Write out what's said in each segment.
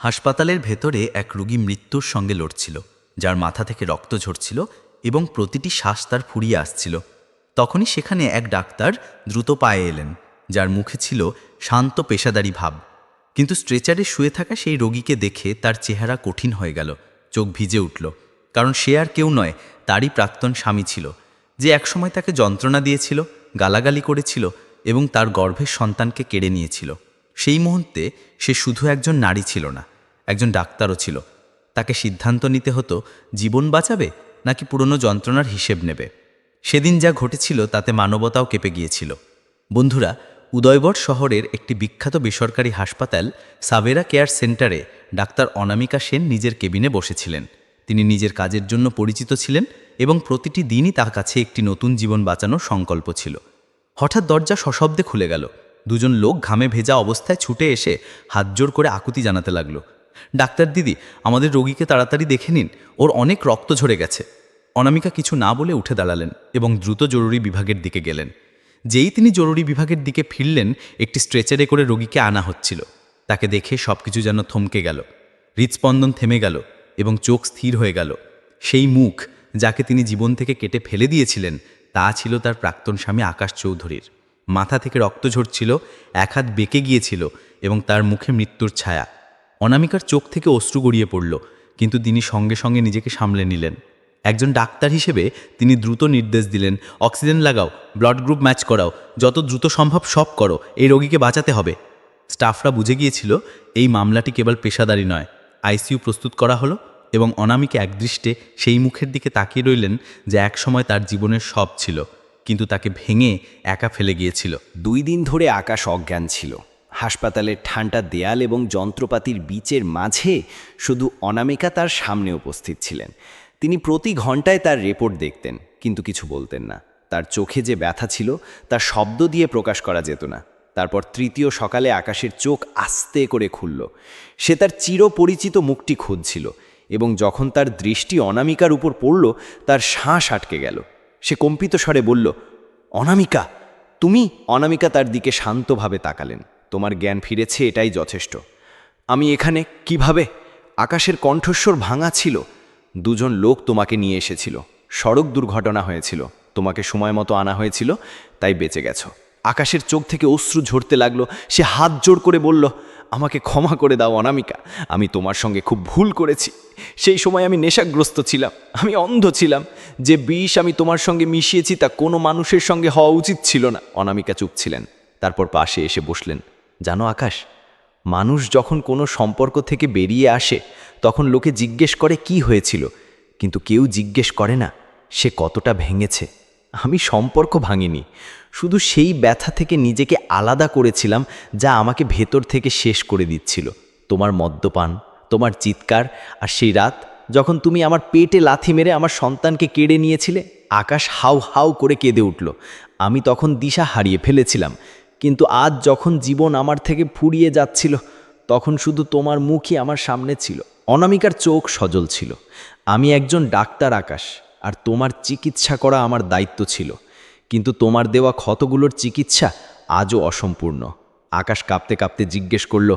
হাসপাতালের ভেতরে এক রুগী মৃত্যুর সঙ্গে লড়ছিল, যার মাথা থেকে রক্ত ঝরছিল এবং প্রতিটি শ্বাস তার ফুরিয়ে আসছিল। তখনই সেখানে এক ডাক্তার দ্রুত পায়ে এলেন, যার মুখে ছিল শান্ত পেশাদারি ভাব। কিন্তু স্ট্রেচারে শুয়ে থাকা সেই রোগীকে দেখে তার চেহারা কঠিন হয়ে গেল, চোখ ভিজে উঠল। কারণ সে আর কেউ নয়, তারই প্রাক্তন স্বামী ছিল, যে একসময় তাকে যন্ত্রণা দিয়েছিল, গালাগালি করেছিল এবং তার গর্ভের সন্তানকে কেড়ে নিয়েছিল। সেই মুহূর্তে সে শুধু একজন নারী ছিল না একজন ডাক্তারও ছিল। তাকে সিদ্ধান্ত নিতে হতো, জীবন বাঁচাবে নাকি পুরনো যন্ত্রণার হিসেব নেবে। সেদিন যা ঘটেছিল তাতে মানবতাও কেঁপে গিয়েছিল। বন্ধুরা, উদয়বর শহরের একটি বিখ্যাত বেসরকারি হাসপাতাল সাবেরা কেয়ার সেন্টারে ডাক্তার অনামিকা সেন নিজের কেবিনে বসেছিলেন। তিনি নিজের কাজের জন্য পরিচিত ছিলেন এবং প্রতিটি দিনই তার কাছে একটি নতুন জীবন বাঁচানোর সংকল্প ছিল। হঠাৎ দরজা সশব্দে খুলে গেল। দুজন লোক ঘামে ভেজা অবস্থায় ছুটে এসে হাতজোড় করে আকুতি জানাতে লাগল। ডাক্তার দিদি, আমাদের রোগীকে তাড়াতাড়ি দেখে নিন। ওর অনেক রক্ত ঝরে গেছে। অনামিকা কিছু না বলে উঠে দাঁড়ালেন এবং দ্রুত জরুরি বিভাগের দিকে গেলেন। যেই তিনি জরুরি বিভাগের দিকে ফিরলেন, একটি স্ট্রেচারে করে রোগীকে আনা হচ্ছিল। তাকে দেখে সব কিছু যেন থমকে গেল। হৃদস্পন্দন থেমে গেল এবং চোখ স্থির হয়ে গেল। সেই মুখ যাকে তিনি জীবন থেকে কেটে ফেলে দিয়েছিলেন, তা ছিল তার প্রাক্তন স্বামী আকাশ চৌধুরীর। মাথা থেকে রক্ত ঝরছিল, এক হাত বেঁকে গিয়েছিল এবং তার মুখে মৃত্যুর ছায়া। অনামিকার চোখ থেকে অশ্রু গড়িয়ে পড়ল, কিন্তু তিনি সঙ্গে সঙ্গে নিজেকে সামলে নিলেন। একজন ডাক্তার হিসেবে তিনি দ্রুত নির্দেশ দিলেন, অক্সিজেন লাগাও, ব্লাড গ্রুপ ম্যাচ করাও, যত দ্রুত সম্ভব সব করো, এই রোগীকে বাঁচাতে হবে। স্টাফরা বুঝে গিয়েছিল, এই মামলাটি কেবল পেশাদারি নয়, আইসিইউ প্রস্তুত করা হলো এবং অনামিকে একদৃষ্টে সেই মুখের দিকে তাকিয়ে রইলেন যে একসময় তার জীবনের সব ছিল, কিন্তু তাকে ভেঙে একা ফেলে গিয়েছিল। দুই দিন ধরে আকাশ অজ্ঞান ছিল। হাসপাতালের ঠান্ডা দেয়াল এবং যন্ত্রপাতির বিচের মাঝে শুধু অনামিকা তার সামনে উপস্থিত ছিলেন। তিনি প্রতি ঘন্টায় তার রিপোর্ট দেখতেন, কিন্তু কিছু বলতেন না। তার চোখে যে ব্যথা ছিল, তা শব্দ দিয়ে প্রকাশ করা যেত না। তারপর তৃতীয় সকালে আকাশের চোখ আস্তে করে খুলল। সে তার চিরপরিচিত মুখটি খুঁজছিল এবং যখন তার দৃষ্টি অনামিকার উপর পড়ল, তার শ্বাস আটকে গেল। সে কম্পিত স্বরে বলল, অনামিকা, তুমি? অনামিকা তার দিকে শান্তভাবে তাকালেন। তোমার জ্ঞান ফিরেছে, এটাই যথেষ্ট। আমি এখানে কীভাবে? আকাশের কণ্ঠস্বর ভাঙা ছিল। দুজন লোক তোমাকে নিয়ে এসেছিল। সড়ক দুর্ঘটনা হয়েছিল। তোমাকে সময় মতো আনা হয়েছিল, তাই বেঁচে গেছো। আকাশের চোখ থেকে অশ্রু ঝরতে লাগল। সে হাত জোড় করে বলল, আমাকে ক্ষমা করে দাও, অনামিকা। আমি তোমার সঙ্গে খুব ভুল করেছি। সেই সময় আমি নেশাগ্রস্ত ছিলাম। আমি অন্ধ ছিলাম। যে বিষ আমি তোমার সঙ্গে মিশিয়েছি, তা কোনো মানুষের সঙ্গে হওয়া উচিত ছিল না। অনামিকা চুপ ছিলেন। তারপর পাশে এসে বসলেন। জানো আকাশ, মানুষ যখন কোনো সম্পর্ক থেকে বেরিয়ে আসে, তখন লোকে জিজ্ঞেস করে কি হয়েছিল, কিন্তু কেউ জিজ্ঞেস করে না, সে কতটা ভেঙেছে। আমি সম্পর্ক ভাঙিনি, শুধু সেই ব্যথা থেকে নিজেকে আলাদা করেছিলাম, যা আমাকে ভেতর থেকে শেষ করে দিচ্ছিল। তোমার মদ্যপান, তোমার চিৎকার আর সেই রাত যখন তুমি আমার পেটে লাথি মেরে আমার সন্তানকে কেড়ে নিয়েছিলে, আকাশ হাউ হাউ করে কেঁদে উঠল। আমি তখন দিশা হারিয়ে ফেলেছিলাম কিন্তু আজ যখন জীবন আমার থেকে ফুরিয়ে যাচ্ছিল, তখন শুধু তোমার মুখই আমার সামনে ছিল। অনামিকার চোখ সজল ছিল। আমি একজন ডাক্তার আকাশ, আর তোমার চিকিৎসা করা আমার দায়িত্ব ছিল। কিন্তু তোমার দেওয়া ক্ষতগুলোর চিকিৎসা আজও অসম্পূর্ণ। আকাশ কাঁপতে কাঁপতে জিজ্ঞেস করল,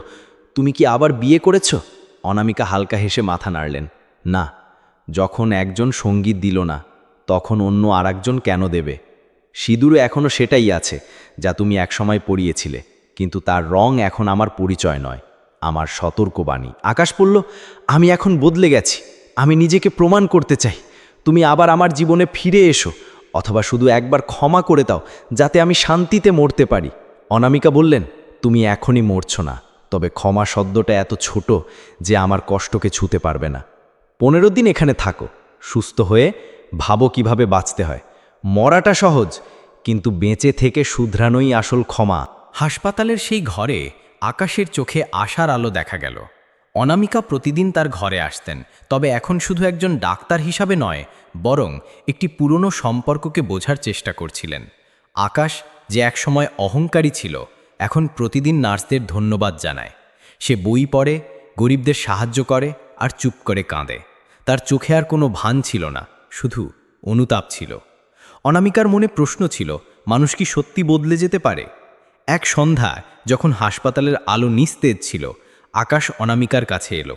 তুমি কি আবার বিয়ে করেছ? অনামিকা হালকা হেসে মাথা নাড়লেন, না, যখন একজন সংগীত দিল না, তখন অন্য আরেকজন কেন দেবে? সিঁদুরে এখনও সেটাই আছে, যা তুমি একসময় পড়িয়েছিলে কিন্তু তার রং এখন আমার পরিচয় নয়, আমার সতর্কবাণী। আকাশ বলল, আমি এখন বদলে গেছি, আমি নিজেকে প্রমাণ করতে চাই, তুমি আবার আমার জীবনে ফিরে এসো, অথবা শুধু একবার ক্ষমা করে দাও, যাতে আমি শান্তিতে মরতে পারি। অনামিকা বললেন, তুমি এখনই মরছ না, তবে ক্ষমা শব্দটা এত ছোট যে আমার কষ্টকে ছুতে পারবে না। পনেরো দিন এখানে থাকো, সুস্থ হয়ে ভাবো কীভাবে বাঁচতে হয়। মরাটা সহজ, কিন্তু বেঁচে থেকে শুধরানোই আসল ক্ষমা। হাসপাতালের সেই ঘরে আকাশের চোখে আশার আলো দেখা গেল। অনামিকা প্রতিদিন তার ঘরে আসতেন, তবে এখন শুধু একজন ডাক্তার হিসাবে নয়, বরং একটি পুরনো সম্পর্ককে বোঝার চেষ্টা করছিলেন। আকাশ যে একসময় অহংকারী ছিল, এখন প্রতিদিন নার্সদের ধন্যবাদ জানায়। সে বই পড়ে, গরিবদের সাহায্য করে আর চুপ করে কাঁদে। তার চোখে আর কোনো ভান ছিল না, শুধু অনুতাপ ছিল। অনামিকার মনে প্রশ্ন ছিল, মানুষ কি সত্যি বদলে যেতে পারে? এক সন্ধ্যা, যখন হাসপাতালের আলো নিস্তেজ ছিল, আকাশ অনামিকার কাছে এলো।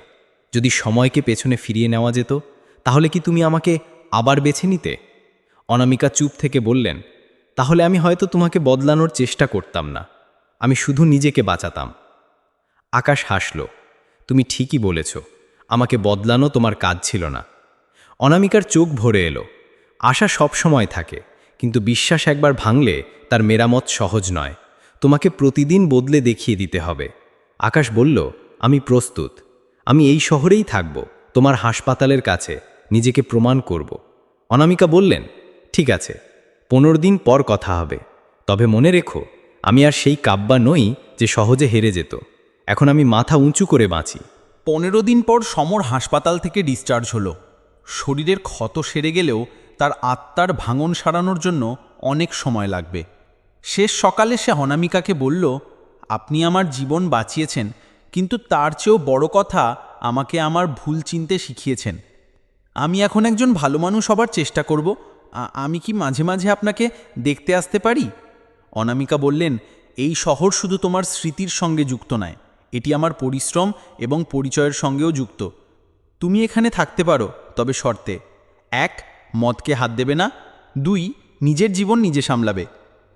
যদি সময়কে পেছনে ফিরিয়ে নেওয়া যেত, তাহলে কি তুমি আমাকে আবার বেছে নিতে? অনামিকা চুপ থেকে বললেন, তাহলে আমি হয়তো তোমাকে বদলানোর চেষ্টা করতাম না। আমি শুধু নিজেকে বাঁচাতাম। আকাশ হাসল, তুমি ঠিকই বলেছ, আমাকে বদলানো তোমার কাজ ছিল না। অনামিকার চোখ ভরে এলো। আশা সব সময় থাকে, কিন্তু বিশ্বাস একবার ভাঙলে তার মেরামত সহজ নয়। তোমাকে প্রতিদিন বদলে দেখিয়ে দিতে হবে। আকাশ বলল, আমি প্রস্তুত। আমি এই শহরেই থাকব, তোমার হাসপাতালের কাছে, নিজেকে প্রমাণ করব। অনামিকা বললেন, ঠিক আছে, পনেরো দিন পর কথা হবে। তবে মনে রেখো, আমি আর সেই কাব্বা নই যে সহজে হেরে যেত। এখন আমি মাথা উঁচু করে বাঁচি। পনেরো দিন পর সমর হাসপাতাল থেকে ডিসচার্জ হলো। শরীরের ক্ষত সেরে গেলেও তার আত্মার ভাঙন সারানোর জন্য অনেক সময় লাগবে। শেষ সকালে সে অনামিকাকে বলল, আপনি আমার জীবন বাঁচিয়েছেন, কিন্তু তার চেয়েও বড় কথা আমাকে আমার ভুল চিনতে শিখিয়েছেন। আমি এখন একজন ভালো মানুষ হবার চেষ্টা করব। আমি কি মাঝে মাঝে আপনাকে দেখতে আসতে পারি? অনামিকা বললেন, এই শহর শুধু তোমার স্মৃতির সঙ্গে যুক্ত নয়, এটি আমার পরিশ্রম এবং পরিচয়ের সঙ্গেও যুক্ত। তুমি এখানে থাকতে পারো, তবে শর্তে। এক মদকে হাত দেবে না। দুই, নিজের জীবন নিজে সামলাবে।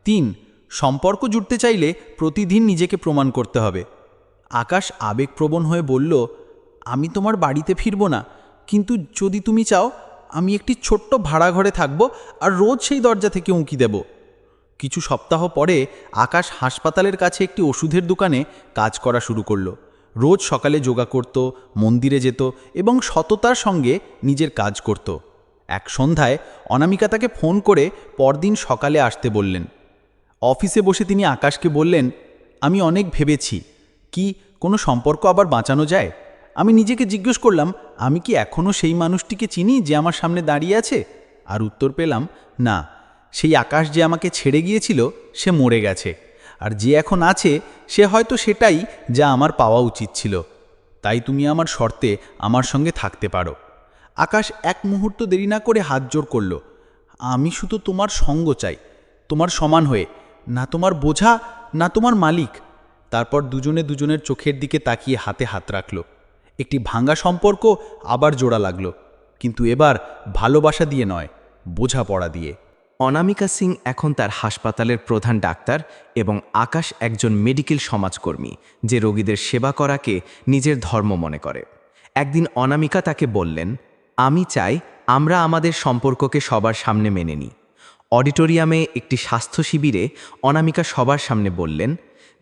তিন, সম্পর্ক জুড়তে চাইলে প্রতিদিন নিজেকে প্রমাণ করতে হবে। আকাশ আবেগপ্রবণ হয়ে বলল, আমি তোমার বাড়িতে ফিরবো না, কিন্তু যদি তুমি চাও, আমি একটি ছোট্ট ভাড়া ঘরে থাকব আর রোজ সেই দরজা থেকে উঁকি দেব। কিছু সপ্তাহ পরে আকাশ হাসপাতালের কাছে একটি ওষুধের দোকানে কাজ করা শুরু করল। রোজ সকালে যোগা করত, মন্দিরে যেত এবং সততার সঙ্গে নিজের কাজ করত। এক সন্ধ্যায় অনামিকা তাকে ফোন করে পরদিন সকালে আসতে বললেন। অফিসে বসে তিনি আকাশকে বললেন, আমি অনেক ভেবেছি। কি, কোনো সম্পর্ক আবার বাঁচানো যায়? আমি নিজেকে জিজ্ঞেস করলাম, আমি কি এখনও সেই মানুষটিকে চিনি যে আমার সামনে দাঁড়িয়ে আছে? আর উত্তর পেলাম, না। সেই আকাশ যে আমাকে ছেড়ে গিয়েছিল, সে মরে গেছে। আর যে এখন আছে, সে হয়তো সেটাই যা আমার পাওয়া উচিত ছিল। তাই তুমি আমার শর্তে আমার সঙ্গে থাকতে পারো। আকাশ এক মুহূর্ত দেরি না করে হাত জোর করল। আমি শুধু তোমার সঙ্গ চাই, তোমার সমান হয়ে, না তোমার বোঝা, না তোমার মালিক। তারপর দুজনে দুজনের চোখের দিকে তাকিয়ে হাতে হাত রাখল। একটি ভাঙা সম্পর্ক আবার জোড়া লাগল, কিন্তু এবার ভালোবাসা দিয়ে নয়, বোঝাপড়া দিয়ে। অনামিকা সিং এখন তার হাসপাতালের প্রধান ডাক্তার এবং আকাশ একজন মেডিকেল সমাজকর্মী, যে রোগীদের সেবা করাকে নিজের ধর্ম মনে করে। একদিন অনামিকা তাকে বললেন আমি চাই আমরা আমাদের সম্পর্ককে সবার সামনে মেনে নিই। অডিটোরিয়ামে একটি স্বাস্থ্য শিবিরে অনামিকা সবার সামনে বললেন,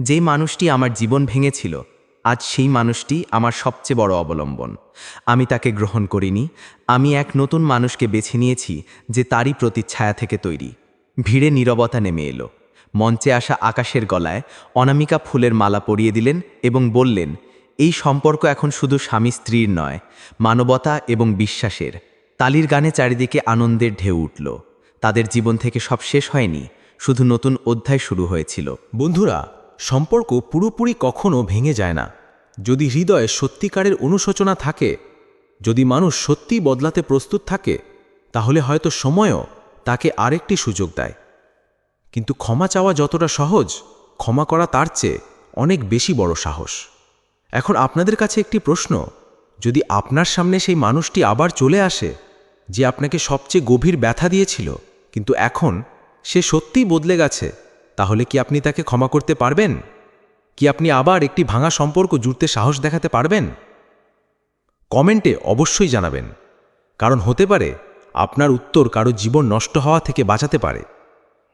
যে মানুষটি আমার জীবন ভেঙেছিল, আজ সেই মানুষটি আমার সবচেয়ে বড় অবলম্বন। আমি তাকে গ্রহণ করিনি, আমি এক নতুন মানুষকে বেছে নিয়েছি যে তারই প্রতিচ্ছায়া থেকে তৈরি। ভিড়ে নীরবতা নেমে এলো। মঞ্চে আসা আকাশের গলায় অনামিকা ফুলের মালা পরিয়ে দিলেন এবং বললেন এই সম্পর্ক এখন শুধু স্বামী স্ত্রীর নয়, মানবতা এবং বিশ্বাসের। তালির গানে চারিদিকে আনন্দের ঢেউ উঠল। তাদের জীবন থেকে সব শেষ হয়নি, শুধু নতুন অধ্যায় শুরু হয়েছিল। বন্ধুরা, সম্পর্ক পুরোপুরি কখনো ভেঙে যায় না। যদি হৃদয়ে সত্যিকারের অনুশোচনা থাকে, যদি মানুষ সত্যিই বদলাতে প্রস্তুত থাকে, তাহলে হয়তো সময়ও তাকে আরেকটি সুযোগ দেয়। কিন্তু ক্ষমা চাওয়া যতটা সহজ, ক্ষমা করা তার চেয়ে অনেক বেশি বড় সাহস। এখন আপনাদের কাছে একটি প্রশ্ন। যদি আপনার সামনে সেই মানুষটি আবার চলে আসে, যে আপনাকে সবচেয়ে গভীর ব্যথা দিয়েছিল, কিন্তু এখন সে সত্যিই বদলে গেছে, তাহলে কি আপনি তাকে ক্ষমা করতে পারবেন? কি আপনি আবার একটি ভাঙা সম্পর্ক জুড়তে সাহস দেখাতে পারবেন? কমেন্টে অবশ্যই জানাবেন, কারণ হতে পারে আপনার উত্তর কারও জীবন নষ্ট হওয়া থেকে বাঁচাতে পারে,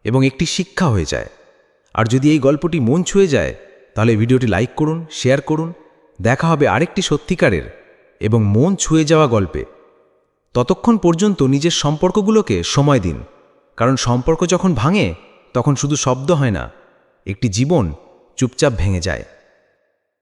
এবং একটি শিক্ষা হয়ে যায়। আর যদি এই গল্পটি মন ছুঁয়ে যায়, তাহলে ভিডিওটি লাইক করুন, শেয়ার করুন দেখা হবে আরেকটি সত্যিকারের এবং মন ছুঁয়ে যাওয়া গল্পে। ততক্ষণ পর্যন্ত নিজের সম্পর্কগুলোকে সময় দিন, কারণ সম্পর্ক যখন ভাঙে, তখন শুধু শব্দ হয় না, একটি জীবন চুপচাপ ভেঙে যায়।